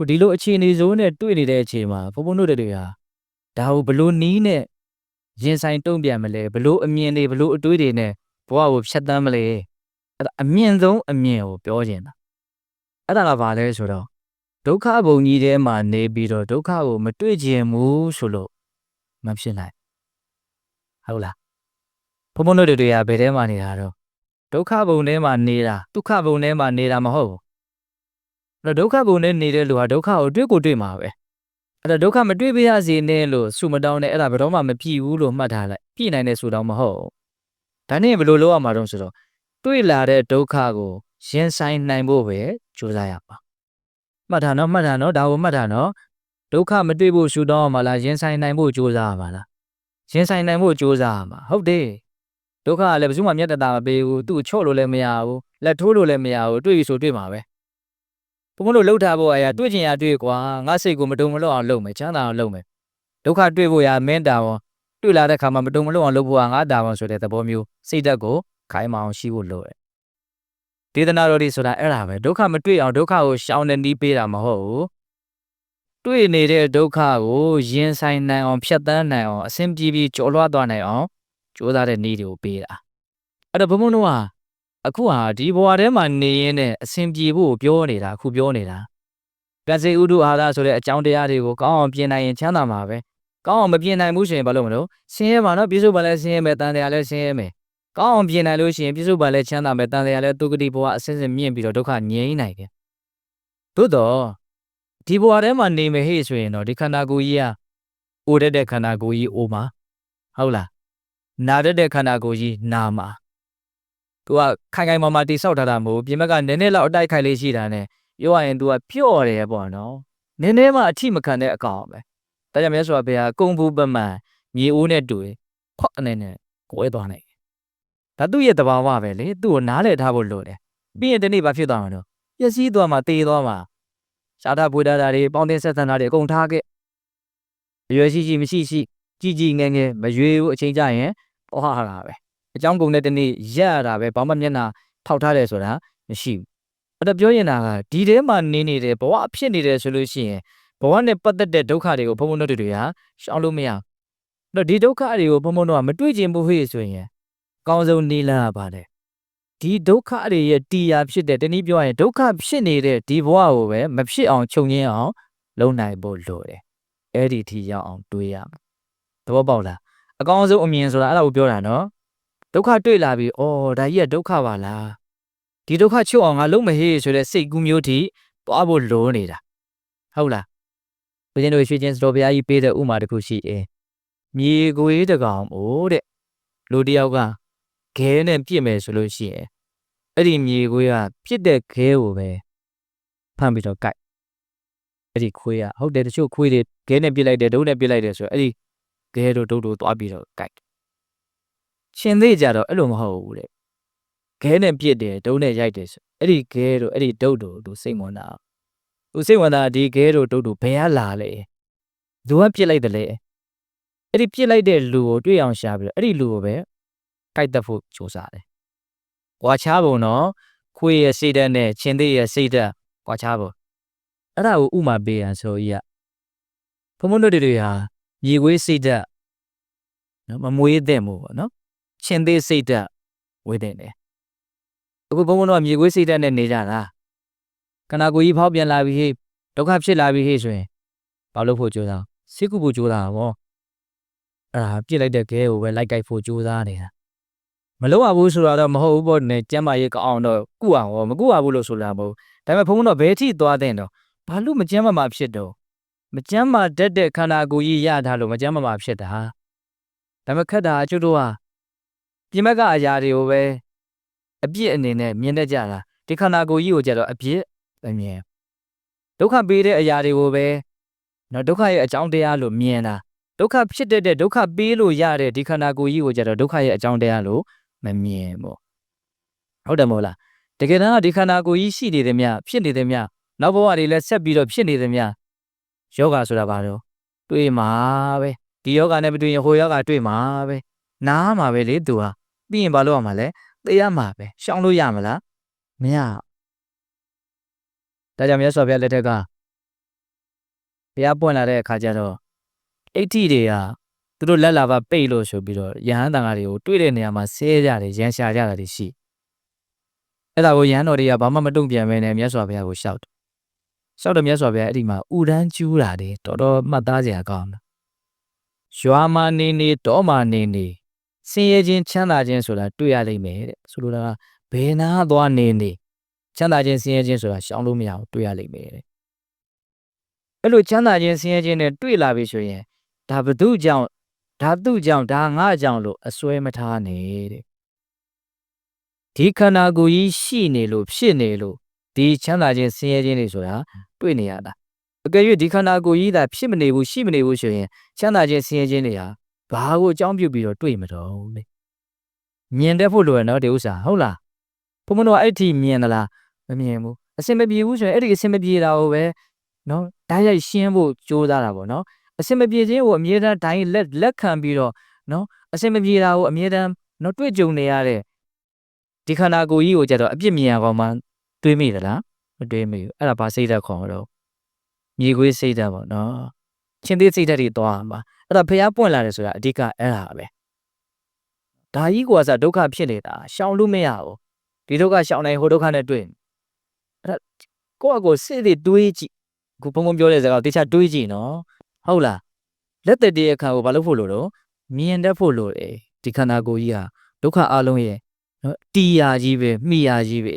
ခုဒီလိုအခြေအနေဆိုးနဲ့တွေ့နေတဲ့အချိန်မှာဘုံဘုံတို့တွေဟာဒါကိုဘလို့နီးနဲ့ရင်ဆိုင်တုံ့ပြန်မလဲဘလို့အမြင်တွေဘလို့အတွေးတွေနဲ့ဘဝကိုဖြတ်တန်းမလဲအဲ့ဒါအမြင့်ဆုံးအမြင်ကိုပြောချင်တာအဲ့ဒါကဘာလဲဆိုတော့ဒုက္ခဘုံကြီးထဲမှာနေပြီးတော့ဒုက္ခကိုမတွေ့ချင်ဘူးဆိုလို့မဖြစ်နိုင်ဟုတ်လားဘုံဘုံတို့တွေကဘယ်ထဲမှာနေတာတော့ဒုက္ခဘုံထဲမှာနေတာဒုက္ခဘုံထဲမှာနေတာမဟုတ်ဘူး အဲ့တော့ဒုက္ခဘုံနဲ့နေတဲ့လူဟာဒုက္ခကိုတွေ့ကိုတွေ့မှာပဲအဲ့တော့ဒုက္ခမတွေ့ပြရစေနဲ့လို့ဆုမတောင်းနဲ့အဲ့ဒါဘယ်တော့မှမပြည့်ဘူးလို့မှတ်ထားလိုက်ပြည့်နိုင်တဲ့ဆုတောင်းမဟုတ်ဘူးဒါနဲ့ဘယ်လိုလုပ်ရမှာတော့ဆိုတော့တွေ့လာတဲ့ဒုက္ခကိုရင်ဆိုင်နိုင်ဖို့ပဲကြိုးစားရပါမှတ်ထားနော်မှတ်ထားနော်ဒါကိုမှတ်ထားနော်ဒုက္ခမတွေ့ဖို့ဆုတောင်းရမှာလားရင်ဆိုင်နိုင်ဖို့ကြိုးစားရမှာလားရင်ဆိုင်နိုင်ဖို့ကြိုးစားရမှာဟုတ်တယ်ဒုက္ခကလည်းဘယ်သူမှမျက်တတာမပေးဘူးသူ့ကိုချော့လို့လည်းမရဘူးလက်ထိုးလို့လည်းမရဘူးတွေ့ပြီဆိုတွေ့မှာပဲ ဘုံဘလို့လှုပ်ထားဖို့အရာတွေ့ချင်ရတွေ့ကွာငါစိတ်ကိုမတုံမလို့အောင်လုပ်မယ်ချမ်းသာအောင်လုပ်မယ်ဒုက္ခတွေ့ဖို့ရာမင်းတာဝန်တွေ့လာတဲ့ခါမှာမတုံမလို့အောင်လုပ်ဖို့ကငါတာဝန်ဆိုတဲ့သဘောမျိုးစိတ်ဓာတ်ကိုခိုင်းမအောင်ရှိဖို့လိုတယ်ဒေသနာတော်ဒီဆိုတာအဲ့ဒါပဲဒုက္ခမတွေ့အောင်ဒုက္ခကိုရှောင်နေနီးပေးတာမဟုတ်ဘူးတွေ့နေတဲ့ဒုက္ခကိုရင်ဆိုင်နိုင်အောင်ဖြတ်သန်းနိုင်အောင်အဆင်ပြေပြေကျော်လွှားသွားနိုင်အောင်ကြိုးစားတဲ့နည်းတွေကိုပေးတာအဲ့တော့ဘုံဘုံတို့က အခုဟာဒီဘဝထဲမှာနေရင်းနဲ့အဆင်ပြေဖို့ပြောနေတာအခုပြောနေတာကစေဥဒုအာရဆိုတဲ့အကြောင်းတရားတွေကိုကောင်းအောင်ပြင်နိုင်ရင်ချမ်းသာမှာပဲကောင်းအောင်မပြင်နိုင်ဘူးဆိုရင်ဘာလို့မလို့ဆင်းရဲမှာနော်ပြစ္ဆုတ်ပါလဲဆင်းရဲမယ်တန်တရားလဲဆင်းရဲမယ်ကောင်းအောင်ပြင်နိုင်လို့ရှိရင်ပြစ္ဆုတ်ပါလဲချမ်းသာမယ်တန်တရားလဲဒုက္ခတိဘဝအစစ်စစ်မြင့်ပြီးတော့ဒုက္ခငြိမ်းနိုင်တယ်သို့တော့ဒီဘဝထဲမှာနေမယ်ဟေ့ဆိုရင်တော့ဒီခန္ဓာကိုယ်ကြီးကအိုတတ်တဲ့ခန္ဓာကိုယ်ကြီးအိုမှာဟုတ်လားနာတတ်တဲ့ခန္ဓာကိုယ်ကြီးနာမှာ तू ကခိုင်ခိုင်မာမာတိဆောက်ထားတာမဟုတ်ဘူးပြင်ဘက်ကနည်းနည်းလောက်အတိုက်ခိုက်လေးရှိတာနဲ့ပြောရရင် तू ကပျော့တယ်ပေါ့နော်နည်းနည်းမှအထိမခံတဲ့အကောင်ပဲဒါကြောင့်မြတ်စွာဘုရားကုံဘူးပမှန်မြေအိုးနဲ့တွေ့ခွက်အနေနဲ့ကိုယ်သွားနိုင်တယ်ဒါသူ့ရဲ့တဘာဝပဲလေသူ့ကိုနားလည်ထားဖို့လိုတယ်ပြီးရင်ဒီနေ့ဘာဖြစ်သွားမှာတော့ပျက်စီးသွားမှာတေးသွားမှာရှားတာပွေတာတာတွေပေါင်းတင်ဆက်ဆံတာတွေအကုန်ထားခဲ့အရွယ်ရှိရှိမရှိရှိကြီးကြီးငယ်ငယ်မရွေးဘူးအချိန်ကြရင်ဟောဟာတာပဲ အကြောင်းကုန်တဲ့တနေ့ရက်ရတာပဲဘာမှမျက်နှာထောက်ထားတယ်ဆိုတာမရှိဘူးအဲ့တော့ပြောရင်တာကဒီထဲမှာနေနေတယ်ဘဝဖြစ်နေတယ်ဆိုလို့ရှိရင်ဘဝနဲ့ပတ်သက်တဲ့ဒုက္ခတွေကိုဘုံဘုံတို့တွေကရှောင်လို့မရဘူးအဲ့တော့ဒီဒုက္ခတွေကိုဘုံဘုံတို့ကမတွေ့ကျင်ဘူးဟေ့ဆိုရင်အကောင်းဆုံးနေလန်းရပါတယ်ဒီဒုက္ခတွေရဲ့တရားဖြစ်တဲ့တနည်းပြောရရင်ဒုက္ခဖြစ်နေတဲ့ဒီဘဝကိုပဲမဖြစ်အောင်ခြုံငင်းအောင်လုပ်နိုင်ဖို့လိုတယ်အဲ့ဒီထိရောက်အောင်တွေးရမယ်သဘောပေါက်လားအကောင်းဆုံးအမြင်ဆိုတာအဲ့ဒါကိုပြောတာနော် ဒုက္ခတွေ့လာပြီးအော်ဒါကြီးကဒုက္ခပါလားဒီဒုက္ခချုပ်အောင်ငါလုံးမဟေးဆိုတဲ့စိတ်ကူးမျိုးထိသွားဖို့လိုနေတာဟုတ်လားဘုရင်တို့ရွှေချင်းစတော်ဘုရားကြီးပေးတဲ့ဥမာတစ်ခုရှိအင်းမြေကိုယ်တကောင်အိုးတဲ့လူတစ်ယောက်ကခဲနဲ့ပြစ်မယ်ဆိုလို့ရှိရင်အဲ့ဒီမြေကိုယ်ကပြစ်တဲ့ခဲကိုပဲဖမ်းပြီးတော့ကြိုက်အဲ့ဒီခွေးကဟုတ်တယ်တချို့ခွေးတွေခဲနဲ့ပြစ်လိုက်တယ်ဒုံးနဲ့ပြစ်လိုက်တယ်ဆိုတော့အဲ့ဒီခဲတို့ဒုတ်တို့သွားပြီးတော့ကြိုက် ရှင်သေးကြတော့အဲ့လိုမဟုတ်ဘူးတဲ့ခဲနဲ့ပြစ်တယ်ဒုံးနဲ့ရိုက်တယ်ဆိုအဲ့ဒီခဲတို့အဲ့ဒီဒုတ်တို့သူစိတ်ဝင်တာသူစိတ်ဝင်တာဒီခဲတို့ဒုတ်တို့ဘယ်ကလာလဲသူကပြစ်လိုက်တယ်လေအဲ့ဒီပြစ်လိုက်တဲ့လူကိုတွေ့အောင်ရှာပြီးတော့အဲ့ဒီလူကိုပဲကြိုက်တတ်ဖို့ကြိုးစားတယ်။ကွာချားပုံတော့ခွေးရဲ့စိတ်ဓာတ်နဲ့ရှင်သေးရဲ့စိတ်ဓာတ်ကွာချားပုံအဲ့ဒါကိုဥမာပေးရန်ဆိုကြီးကဘုံဘုံတို့တွေဟာမြေခွေးစိတ်ဓာတ်နော်မမွေးတဲ့မို့ပေါ့နော် ရှင်သေးစိတ်ဓာတ်ဝေးတဲ့တယ်အခုဘုံဘုံတော့မြေခွေးစိတ်ဓာတ်နဲ့နေကြတာခန္ဓာကိုယ်ကြီးဖောက်ပြန်လာပြီဟေ့ဒုက္ခဖြစ်လာပြီဟေ့ဆိုရင်ဘာလို့ဖို့ကြိုးစားစိတ်ကူဖို့ကြိုးစားတာဗောအဲ့ဒါပြစ်လိုက်တဲ့ခဲကိုပဲလိုက်ကြိုက်ဖို့ကြိုးစားနေတာမလုပ်ရဘူးဆိုတာတော့မဟုတ်ဘူးပေါ့နဲ့ကျမ်းမာရေးကောင်းအောင်တော့ကုအောင်ဟောမကုရဘူးလို့ဆိုတာမဟုတ်ဒါပေမဲ့ဘုံဘုံတော့ဘယ်ထိသွားတဲ့တော့ဘာလို့မကျမ်းမာမှာဖြစ်တော့မကျမ်းမာတတ်တဲ့ခန္ဓာကိုယ်ကြီးရထားလို့မကျမ်းမာမှာဖြစ်တာဒါပေမဲ့ခက်တာအကျွတ်တို့က ပြင်ဘက်ကအရာတွေကိုပဲအပြစ်အနေနဲ့မြင်တတ်ကြတာဒီခန္ဓာကိုယ်ကြီးကိုကြတော့အပြစ်မမြင်ဒုက္ခပေးတဲ့အရာတွေကိုပဲနော်ဒုက္ခရဲ့အကြောင်းတရားလို့မြင်တာဒုက္ခဖြစ်တတ်တဲ့ဒုက္ခပေးလို့ရတဲ့ဒီခန္ဓာကိုယ်ကြီးကိုကြတော့ဒုက္ခရဲ့အကြောင်းတရားလို့မမြင်ဘူးဟုတ်တယ်မဟုတ်လားတကယ်တမ်းကဒီခန္ဓာကိုယ်ကြီးရှိနေတယ်မြဖြစ်နေတယ်မြနောက်ဘဝတွေလည်းဆက်ပြီးတော့ဖြစ်နေတယ်မြယောဂဆိုတာဘာလို့တွေ့မှာပဲဒီယောဂနဲ့မတွေ့ရင်ဟိုယောဂတွေ့မှာပဲနားမှာပဲလေသူဟာ ပြီးရင်ဘာလုပ်ရမှာလဲသိရမှာပဲရှောင်လို့ရမလားမရဒါကြောင့်မြတ်စွာဘုရားလက်ထက်ကဘုရားပွင့်လာတဲ့အခါကျတော့အဋ္ဌိတွေကသူတို့လက်လာပါပိတ်လို့ဆိုပြီးတော့ယဟန်တန်ဃာတွေကိုတွေ့တဲ့နေရာမှာဆဲကြတယ်ရန်ရှာကြတာတွေရှိအဲ့ဒါကိုယဟန်တော်တွေကဘာမှမတုံ့ပြန်မဲနဲ့မြတ်စွာဘုရားကိုရှောက်တယ်ရှောက်တယ်မြတ်စွာဘုရားအဲ့ဒီမှာဥဒန်းကျူးတာတယ်တော်တော်မှတ်သားစရာကောင်းတယ်ရွာမှာနေနေတောမှာနေနေ ဆင်းရဲခြင်းချမ်းသာခြင်းဆိုတာတွေ့ရလိမ့်မယ်တဲ့ဆိုလိုတာကဘယ်နာသွားနေနေချမ်းသာခြင်းဆင်းရဲခြင်းဆိုတာရှောင်လို့မရဘူးတွေ့ရလိမ့်မယ်တဲ့အဲ့လိုချမ်းသာခြင်းဆင်းရဲခြင်းနဲ့တွေ့လာပြီဆိုရင်ဒါဘသူကြောင့်ဒါသူကြောင့်ဒါငါကြောင့်လို့အစွဲမထားနဲ့တဲ့ဒီခန္ဓာကိုယ်ကြီးရှိနေလို့ဖြစ်နေလို့ဒီချမ်းသာခြင်းဆင်းရဲခြင်းတွေဆိုတာတွေ့နေရတာအကယ်၍ဒီခန္ဓာကိုယ်ကြီးသာဖြစ်မနေဘူးရှိမနေဘူးဆိုရင်ချမ်းသာခြင်းဆင်းရဲခြင်းတွေဟာ ဘာကိုအကြောင်းပြုပြီးတော့တွေ့မတော့ဘူးလေမြင်တတ်ဖို့လိုရနော်ဒီဥစ္စာဟုတ်လားဘုံမတော်အဲ့ဒီမြင်သလားမမြင်ဘူးအစင်မပြေဘူးဆိုရင်အဲ့ဒီအစင်မပြေတာကိုပဲနော်ဓာတ်ရိုက်ရှင်းဖို့ကြိုးစားတာပေါ့နော်အစင်မပြေခြင်းကိုအမြဲတမ်းဒိုင်းလက်လက်ခံပြီးတော့နော်အစင်မပြေတာကိုအမြဲတမ်းနော်တွေ့ကြုံနေရတဲ့ဒီခန္ဓာကိုယ်ကြီးကိုကြတော့အပြစ်မြင်ရကောင်မှတွေးမိသလားမတွေးမိဘူးအဲ့ဒါဘာစိတ်ဓာတ်ခေါ်တော့မြေခွေးစိတ်ဓာတ်ပေါ့နော်ချင်းသေးစိတ်ဓာတ်တွေသွားမှာ အဲ့ဒါဖះပွင့်လာတယ်ဆိုတာအဓိကအဲ့ဒါပဲဒါကြီးကဆိုဒုက္ခဖြစ်နေတာရှောင်လို့မရဘူးဒီဒုက္ခရှောင်နိုင်ဟိုဒုက္ခနဲ့တွေ့အဲ့ဒါကိုယ့်အကိုစိတ်တွေတွေးကြည့်ခုဘုံဘုံပြောတဲ့စကားကိုတေချာတွေးကြည့်နော်ဟုတ်လားလက်သက်တည်းအခါကိုဘာလို့ဖို့လို့တော့မြင်တတ်ဖို့လို့တယ်ဒီခန္ဓာကိုယ်ကြီးဟာဒုက္ခအလုံးရဲ့နော်တီယာကြီးပဲမိယာကြီးပဲ